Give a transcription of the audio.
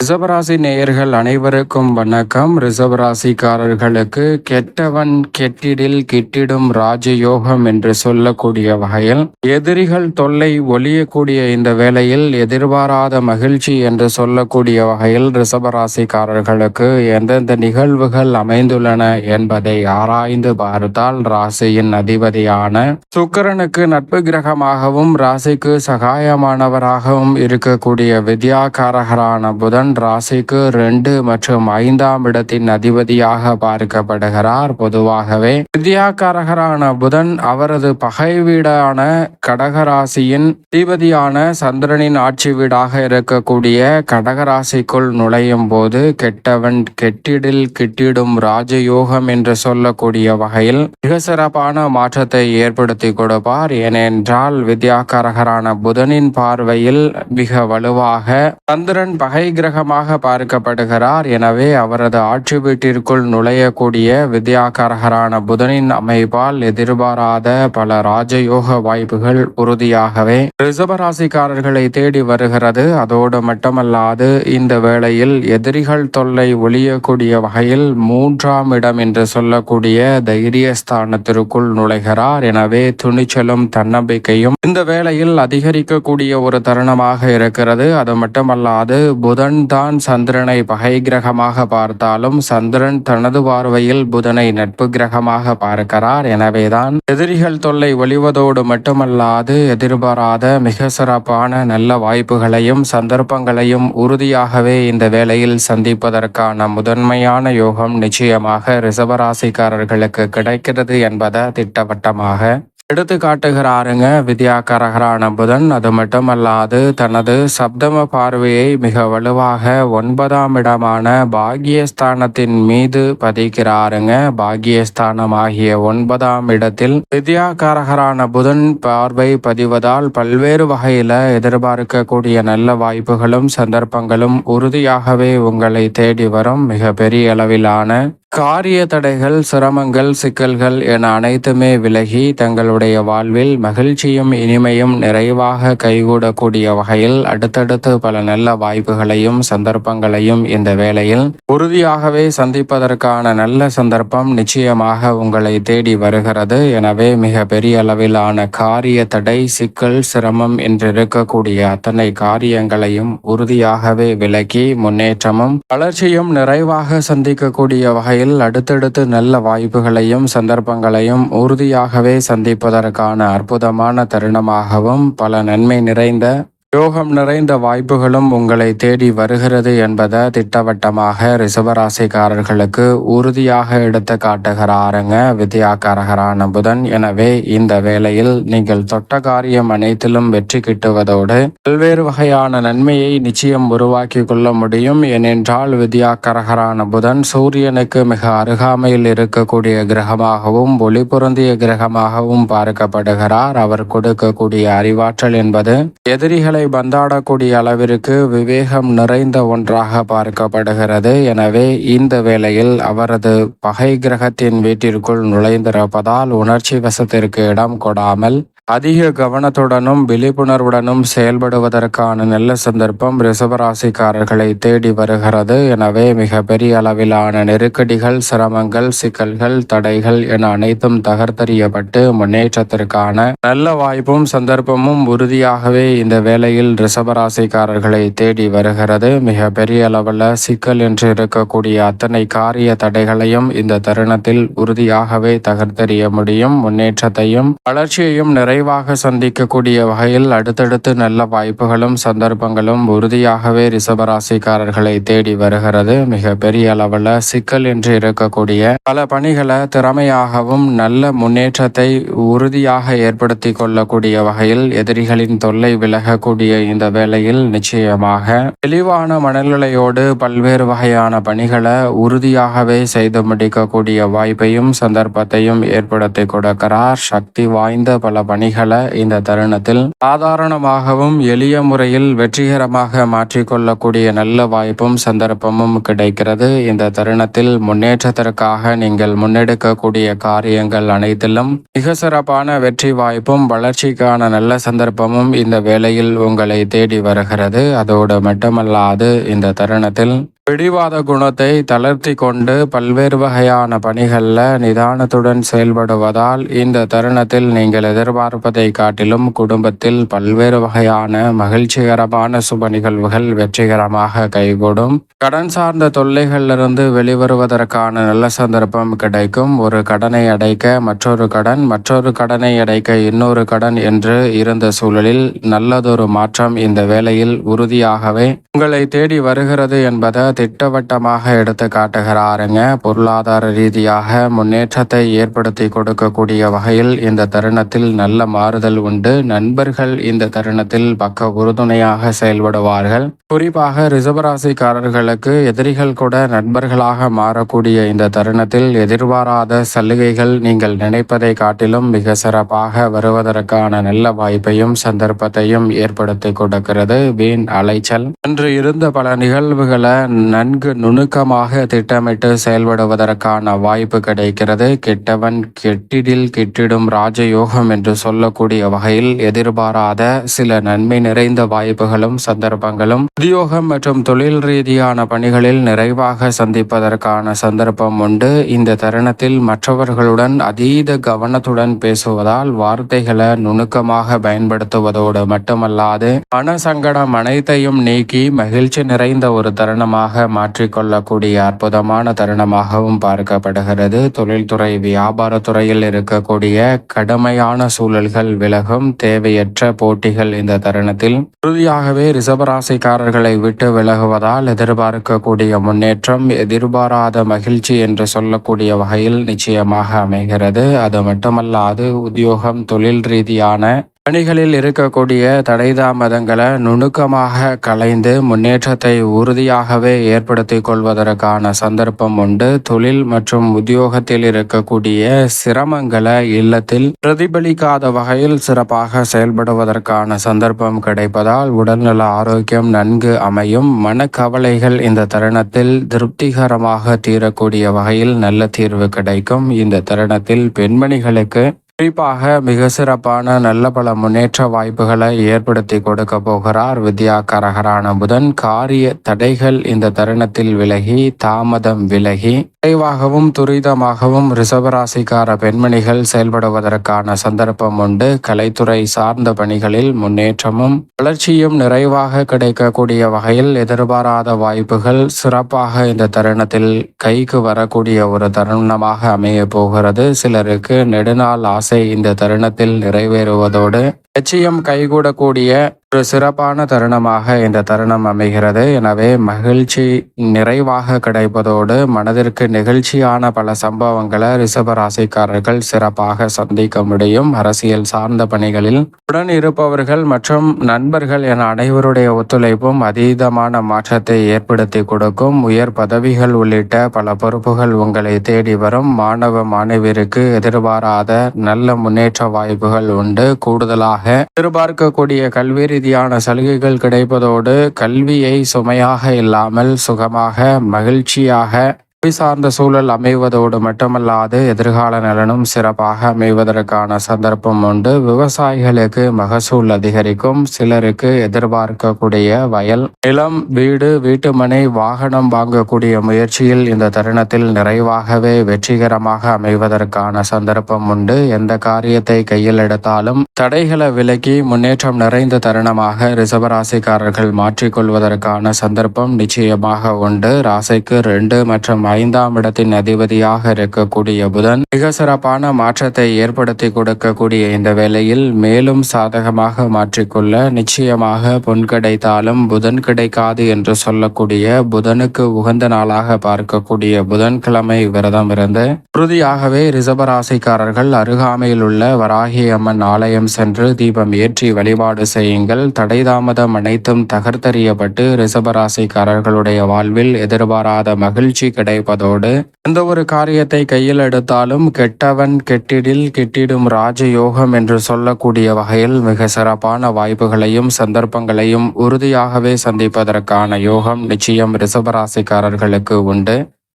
ரிசவராசி நேயர்கள் அனைவருக்கும் வணக்கம். ரிசவராசிக்காரர்களுக்கு கெட்டவன் கெட்டிடில் கிட்டிடும் ராஜயோகம் என்று சொல்லக்கூடிய வகையில் எதிரிகள் தொல்லை ஒழியக்கூடிய இந்த வேளையில் எதிர்பாராத மகிழ்ச்சி என்று சொல்லக்கூடிய வகையில் ரிசவராசிக்காரர்களுக்கு எந்தெந்த நிகழ்வுகள் அமைந்துள்ளன என்பதை ஆராய்ந்து பார்த்தால் ராசியின் அதிபதியான சுக்கரனுக்கு நட்பு கிரகமாகவும் ராசிக்கு சகாயமானவராகவும் இருக்கக்கூடிய வித்யாகாரகரான புதன் ராசிக்கு ரெண்டு மற்றும் ஐந்தாம் இடத்தின் அதிபதியாக பார்க்கப்படுகிறார். பொதுவாகவே வித்யாகாரகரான புதன் அவரது பகை வீடான கடகராசியின் அதிபதியான சந்திரனின் ஆட்சி வீடாக இருக்கக்கூடிய கடகராசிக்குள் நுழையும் போது கெட்டவன் கெட்டிடில் கிட்டிடும் ராஜயோகம் என்று சொல்லக்கூடிய வகையில் மிக சிறப்பான மாற்றத்தை ஏற்படுத்தி கொடுப்பார். ஏனென்றால் வித்யாகாரகரான புதனின் பார்வையில் மிக வலுவாக சந்திரன் பகை கிரக கிரகமாக பார்க்கப்படுகிறார். எனவே அவரது ஆட்சி வீட்டிற்குள் நுழையக்கூடிய வித்யாகரகரான புதனின் அமைப்பால் எதிர்பாராத பல ராஜயோக வாய்ப்புகள் உறுதியாகவே ரிசபராசிக்காரர்களை தேடி வருகிறது. அதோடு மட்டுமல்லாது இந்த வேளையில் எதிரிகள் தொல்லை ஒழியக்கூடிய வகையில் மூன்றாம் இடம் என்று சொல்லக்கூடிய தைரியஸ்தானத்திற்குள் நுழைகிறார். எனவே துணிச்சலும் தன்னம்பிக்கையும் இந்த வேளையில் அதிகரிக்கக்கூடிய ஒரு தருணமாக இருக்கிறது. அது மட்டுமல்லாது புதன் தான் சந்திரனை பகை கிரகமாக பார்த்தாலும் சந்திரன் தனது பார்வையில் புதனை நட்பு கிரகமாக பார்க்கிறார். எனவேதான் எதிரிகள் தொல்லை ஒளிவதோடு மட்டுமல்லாது எதிர்பாராத மிக சிறப்பான நல்ல வாய்ப்புகளையும் சந்தர்ப்பங்களையும் உறுதியாகவே இந்த வேளையில் சந்திப்பதற்கான முதன்மையான யோகம் நிச்சயமாக ரிசவராசிக்காரர்களுக்கு கிடைக்கிறது என்பதை திட்டவட்டமாக எடுத்து காட்டுகிறாருங்க வித்யாகரகரான புதன். அது மட்டுமல்லாது தனது சப்தம பார்வையை மிக வலுவாக ஒன்பதாம் இடமான பாகியஸ்தானத்தின் மீது பதிக்கிறாருங்க. பாகியஸ்தானம் ஆகிய ஒன்பதாம் இடத்தில் வித்யாகரகரான புதன் பார்வை பதிவதால் பல்வேறு வகையில எதிர்பார்க்கக்கூடிய நல்ல வாய்ப்புகளும் சந்தர்ப்பங்களும் உறுதியாகவே உங்களை தேடி வரும் மிக பெரிய அளவிலான காரிய தடைகள் சிரமங்கள் சிக்கல்கள் என அனைத்துமே விலகி தங்களுடைய வாழ்வில் மகிழ்ச்சியும் இனிமையும் நிறைவாக கைகூடக்கூடிய வகையில் அடுத்தடுத்து பல நல்ல வாய்ப்புகளையும் சந்தர்ப்பங்களையும் இந்த வேளையில் உறுதியாகவே சந்திப்பதற்கான நல்ல சந்தர்ப்பம் நிச்சயமாக உங்களை தேடி வருகிறது. எனவே மிக பெரிய அளவிலான காரிய தடை சிக்கல் சிரமம் என்று இருக்கக்கூடிய அத்தனை காரியங்களையும் உறுதியாகவே விலக்கி முன்னேற்றமும் வளர்ச்சியும் நிறைவாக சந்திக்கக்கூடிய வகை துறையில் அடுத்தடுத்து நல்ல வாய்ப்புகளையும் சந்தர்ப்பங்களையும் உறுதியாகவே சந்திப்பதற்கான அற்புதமான தருணமாகவும் பல நன்மை நிறைந்த யோகம் நிறைந்த வாய்ப்புகளும் உங்களை தேடி வருகிறது என்பதை திட்டவட்டமாக ரிசவராசிக்காரர்களுக்கு உறுதியாக எடுத்து காட்டுகிறாருங்க. வித்யாக்காரகரான புதன். எனவே இந்த வேளையில் நீங்கள் தொட்ட காரியம் அனைத்திலும் வெற்றி கிட்டுவதோடு பல்வேறு வகையான நன்மையை நிச்சயம் உருவாக்கி கொள்ள முடியும். ஏனென்றால் வித்யாக்கரகரான புதன் சூரியனுக்கு மிக அருகாமையில் இருக்கக்கூடிய கிரகமாகவும் ஒளி பொருந்திய கிரகமாகவும் பார்க்கப்படுகிறார். அவர் கொடுக்கக்கூடிய அறிவாற்றல் என்பது எதிரிகளை மக்களை பந்தாடக்கூடிய அளவிற்கு விவேகம் நிறைந்த ஒன்றாக பார்க்கப்படுகிறது. எனவே இந்த வேளையில் அவரது பகை கிரகத்தின் வீட்டிற்குள் நுழைந்திருப்பதால் உணர்ச்சி வசத்திற்கு இடம் கொடாமல் அதிக கவனத்துடனும் விழிப்புணர்வுடனும் செயல்படுவதற்கான நல்ல சந்தர்ப்பம் ரிசவராசிக்காரர்களை தேடி வருகிறது. எனவே மிக பெரிய அளவிலான நெருக்கடிகள் சிரமங்கள் சிக்கல்கள் தடைகள் என அனைத்தும் தகர்த்தறியப்பட்டு முன்னேற்றத்திற்கான நல்ல வாய்ப்பும் சந்தர்ப்பமும் உறுதியாகவே இந்த வேளையில் ரிசவராசிக்காரர்களை தேடி வருகிறது. மிக பெரிய அளவில் சிக்கல் என்று இருக்கக்கூடிய அத்தனை காரிய தடைகளையும் இந்த தருணத்தில் உறுதியாகவே தகர்த்தறிய முடியும். முன்னேற்றத்தையும் வளர்ச்சியையும் நிறை விரைவாக சந்திக்கக்கூடிய வகையில் அடுத்தடுத்து நல்ல வாய்ப்புகளும் சந்தர்ப்பங்களும் உறுதியாகவே ரிசபராசிக்காரர்களை தேடி வருகிறது. மிக பெரிய அளவில் சிக்கல் என்று இருக்கக்கூடிய பல பணிகளை திறமையாகவும் நல்ல முன்னேற்றத்தை உறுதியாக ஏற்படுத்தி கொள்ளக்கூடிய வகையில் எதிரிகளின் தொல்லை விலகக்கூடிய இந்த வேளையில் நிச்சயமாக தெளிவான மனநிலையோடு பல்வேறு வகையான பணிகளை உறுதியாகவே செய்து முடிக்கக்கூடிய வாய்ப்பையும் சந்தர்ப்பத்தையும் ஏற்படுத்தி கொடுக்கிறார். சக்தி வாய்ந்த பல பணி நிகழ இந்த தருணத்தில் சாதாரணமாகவும் எளிய முறையில் வெற்றிகரமாக மாற்றிக்கொள்ளக்கூடிய நல்ல வாய்ப்பும் சந்தர்ப்பமும் கிடைக்கிறது. இந்த தருணத்தில் முன்னேற்றத்திற்காக நீங்கள் முன்னெடுக்கக்கூடிய காரியங்கள் அனைத்திலும் மிக சிறப்பான வெற்றி வாய்ப்பும் வளர்ச்சிக்கான நல்ல சந்தர்ப்பமும் இந்த வேளையில் உங்களை தேடி வருகிறது. அதோடு மட்டுமல்லாது இந்த தருணத்தில் பிடிவாத குணத்தை தளர்த்தி கொண்டு பல்வேறு வகையான பணிகளில் நிதானத்துடன் செயல்படுவதால் இந்த தருணத்தில் நீங்கள் எதிர்பார்ப்பதை காட்டிலும் குடும்பத்தில் பல்வேறு வகையான மகிழ்ச்சிகரமான சுப நிகழ்வுகள் வெற்றிகரமாக கைகூடும். கடன் சார்ந்த தொல்லைகளிலிருந்து வெளிவருவதற்கான நல்ல சந்தர்ப்பம் கிடைக்கும். ஒரு கடனை அடைக்க மற்றொரு கடன் மற்றொரு கடனை அடைக்க இன்னொரு கடன் என்று இருந்த சூழலில் நல்லதொரு மாற்றம் இந்த வேளையில் உறுதியாகவே உங்களை தேடி வருகிறது என்பதை திட்டவட்டமாக எடுத்து காட்டுகிறாருங்க. பொருளாதார ரீதியாக முன்னேற்றத்தை ஏற்படுத்தி கொடுக்கக்கூடிய வகையில் இந்த தருணத்தில் நல்ல மாறுதல் உண்டு. நண்பர்கள் இந்த தருணத்தில் பக்க உறுதுணையாக செயல்படுவார்கள். குறிப்பாக ரிசர்வராசிக்காரர்களுக்கு எதிரிகள் கூட நண்பர்களாக மாறக்கூடிய இந்த தருணத்தில் எதிர்பாராத சலுகைகள் நீங்கள் நினைப்பதை காட்டிலும் மிக சிறப்பாக வருவதற்கான நல்ல வாய்ப்பையும் சந்தர்ப்பத்தையும் ஏற்படுத்தி கொடுக்கிறது. வீண் அலைச்சல். அன்று இருந்த பல நிகழ்வுகளை நன்கு நுணுக்கமாக திட்டமிட்டு செயல்படுவதற்கான வாய்ப்பு கிடைக்கிறது. கெட்டவன் கெட்டிடில் கெட்டிடும் ராஜயோகம் என்று சொல்லக்கூடிய வகையில் எதிர்பாராத சில நன்மை நிறைந்த வாய்ப்புகளும் சந்தர்ப்பங்களும். உத்தியோகம் மற்றும் தொழில் ரீதியான பணிகளில் நிறைவாக சந்திப்பதற்கான சந்தர்ப்பம் உண்டு. இந்த தருணத்தில் மற்றவர்களுடன் அதீத கவனத்துடன் பேசுவதால் வார்த்தைகளை நுணுக்கமாக பயன்படுத்துவதோடு மட்டுமல்லாது மன சங்கடம் அனைத்தையும் நீக்கி மகிழ்ச்சி நிறைந்த ஒரு தருணமாக மாற்றிக்கொள்ளக்கூடிய அற்புதமான தருணமாகவும் பார்க்கப்படுகிறது. தொழில்துறை வியாபாரத்துறையில் இருக்கக்கூடிய கடுமையான சூழல்கள் விலகும் தேவையற்ற போட்டிகள் இந்த தருணத்தில். உறுதியாகவே ரிசபராசிக்காரர்களை விட்டு விலகுவதால் எதிர்பார்க்கக்கூடிய முன்னேற்றம் எதிர்பாராத மகிழ்ச்சி என்று சொல்லக்கூடிய வகையில் நிச்சயமாக அமைகிறது. அது மட்டுமல்லாது உத்தியோகம் தொழில் ரீதியான பணிகளில் இருக்கக்கூடிய தடைதாமதங்களை நுணுக்கமாக கலைந்து முன்னேற்றத்தை உறுதியாகவே ஏற்படுத்திக் கொள்வதற்கான சந்தர்ப்பம் உண்டு. தொழில் மற்றும் உத்தியோகத்தில் இருக்கக்கூடிய சிரமங்களை இல்லத்தில் பிரதிபலிக்காத வகையில் சிறப்பாக செயல்படுவதற்கான சந்தர்ப்பம் கிடைப்பதால் உடல்நல ஆரோக்கியம் நன்கு அமையும். மனக்கவலைகள் இந்த தருணத்தில் திருப்திகரமாக தீரக்கூடிய வகையில் நல்ல தீர்வு கிடைக்கும். இந்த தருணத்தில் பெண்மணிகளுக்கு குறிப்பாக மிக சிறப்பான நல்ல பல முன்னேற்ற வாய்ப்புகளை ஏற்படுத்தி கொடுக்க போகிறார் வித்யாகரகரான புதன். காரிய தடைகள் இந்த தருணத்தில் விலகி தாமதம் விலகி விரைவாகவும் துரிதமாகவும் ரிசவராசிக்கார பெண்மணிகள் செயல்படுவதற்கான சந்தர்ப்பம் உண்டு. கலைத்துறை சார்ந்த பணிகளில் முன்னேற்றமும் வளர்ச்சியும் நிறைவாக கிடைக்கக்கூடிய வகையில் எதிர்பாராத வாய்ப்புகள் சிறப்பாக இந்த தருணத்தில் கைக்கு வரக்கூடிய ஒரு தருணமாக அமைய போகிறது. சிலருக்கு நெடுநாள் ஆசை ஆசை இந்த தருணத்தில் நிறைவேறுவதோடு லட்சியம் கைகூடக்கூடிய ஒரு சிறப்பான தருணமாக இந்த தருணம் அமைகிறது. எனவே மகிழ்ச்சி நிறைவாக கிடைப்பதோடு மனதிற்கு நெகிழ்ச்சியான பல சம்பவங்களை ரிஷபராசிக்காரர்கள் சிறப்பாக சந்திக்க முடியும். அரசியல் சார்ந்த பணிகளில் உடன் இருப்பவர்கள் மற்றும் நண்பர்கள் என அனைவருடைய ஒத்துழைப்பும் அதீதமான மாற்றத்தை ஏற்படுத்தி கொடுக்கும். உயர் பதவிகள் உள்ளிட்ட பல பொறுப்புகள் உங்களை தேடி வரும். மாணவ மாணவியருக்கு எதிர்பாராத நல்ல முன்னேற்ற வாய்ப்புகள் உண்டு. கூடுதலாக எதிர்பார்க்கக்கூடிய கல்வி ரீதியான சலுகைகள் கிடைப்பதோடு கல்வியை சுமையாக இல்லாமல் சுகமாக மகிழ்ச்சியாக கல்வி சார்ந்த சூழல் அமைவதோடு மட்டுமல்லாது எதிர்கால நலனும் சிறப்பாக அமைவதற்கான சந்தர்ப்பம் உண்டு. விவசாயிகளுக்கு மகசூல் அதிகரிக்கும். சிலருக்கு எதிர்பார்க்கக்கூடிய வயல் நிலம் வீடு வீட்டுமனை வாகனம் வாங்கக்கூடிய முயற்சியில் இந்த தருணத்தில் நிறைவாகவே வெற்றிகரமாக அமைவதற்கான சந்தர்ப்பம் உண்டு. எந்த காரியத்தை கையில் எடுத்தாலும் தடைகளை விலக்கி முன்னேற்றம் நிறைந்த தருணமாக ரிசபராசிக்காரர்கள் மாற்றிக்கொள்வதற்கான சந்தர்ப்பம் நிச்சயமாக உண்டு. ராசிக்கு ரெண்டு மற்றும் ஐந்தாம் இடத்தின் அதிபதியாக இருக்கக்கூடிய புதன் மிக சிறப்பான மாற்றத்தை ஏற்படுத்தி கொடுக்கக்கூடிய இந்த வேளையில் மேலும் சாதகமாக மாற்றிக்கொள்ள நிச்சயமாக பொன் கிடைத்தாலும் புதன் கிடைக்காது என்று சொல்லக்கூடிய புதனுக்கு உகந்த நாளாக பார்க்கக்கூடிய புதன்கிழமை விரதம் இருந்து உறுதியாகவே ரிசபராசிக்காரர்கள் அருகாமையில் உள்ள வராகி அம்மன் ஆலயம் சென்று தீபம் ஏற்றி வழிபாடு செய்யுங்கள். தடைதாமதம் அனைத்தும் தகர்த்தறியப்பட்டு ரிசபராசிக்காரர்களுடைய வாழ்வில் எதிர்பாராத மகிழ்ச்சி கிடை கிடைப்பதோடு எந்த ஒரு காரியத்தை கையில் எடுத்தாலும் கெட்டவன் கெட்டிடில் கெட்டிடும் ராஜயோகம் என்று சொல்லக்கூடிய வகையில் மிக சிறப்பான வாய்ப்புகளையும் சந்தர்ப்பங்களையும் உறுதியாகவே சந்திப்பதற்கான யோகம் நிச்சயம் ரிசபராசிக்காரர்களுக்கு உண்டு.